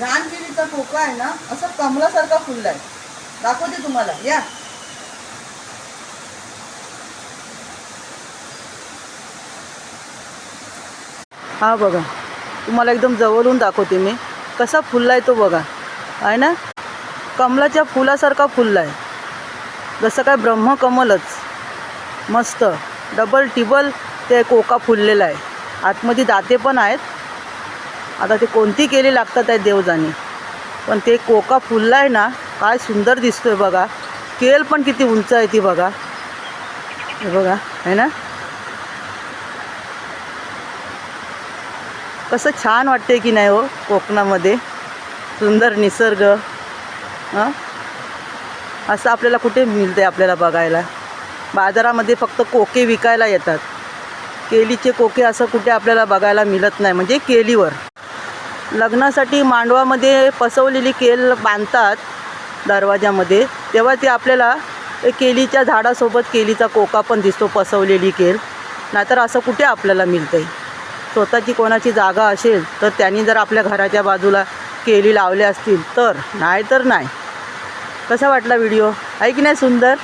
रानकेळीचा Coca आहे ना असं कमलासारखा फुललाय. दाखवते तुम्हाला. या. हा बघा. तुम्हाला एकदम जवळून दाखवते मी. कसा फुलला आहे तो बघा. आहे ना? कमलाच्या फुलासारखा फुलला आहे जसं काय ब्रह्मकमलच. मस्त. डबल टिबल ते कोका फुललेला आहे. आतमध्ये दाते पण आहेत. आता ते कोणती केली लागतात आहे देवजानी? पण ते कोका फुलला आहे ना काय सुंदर दिसतोय बघा. केल पण किती उंच आहे ती बघा. हे बघा आहे ना? कसं छान वाटते की नाही हो कोकणामध्ये. सुंदर निसर्ग. हां? असं आपल्याला कुठे मिळते आपल्याला बघायला. बाजारामध्ये फक्त कोके विकायला येतात. केलीचे कोके असं कुठे आपल्याला बघायला मिळत नाही म्हणजे केलीवर लग्नासाठी मांडवामध्ये पसवलेली केल बांधतात दरवाजामध्ये तेव्हा ते आपल्याला केलीच्या झाडासोबत केलीचा कोका पण दिसतो पसवलेली केल. नाहीतर असं कुठे आपल्याला मिळतं आहे स्वतःची कोणाची जागा असेल तर त्यांनी जर आपल्या घराच्या बाजूला केली लावल्या असतील तर? नाही तर नाही. कसा वाटला व्हिडिओ? आहे की नाही सुंदर.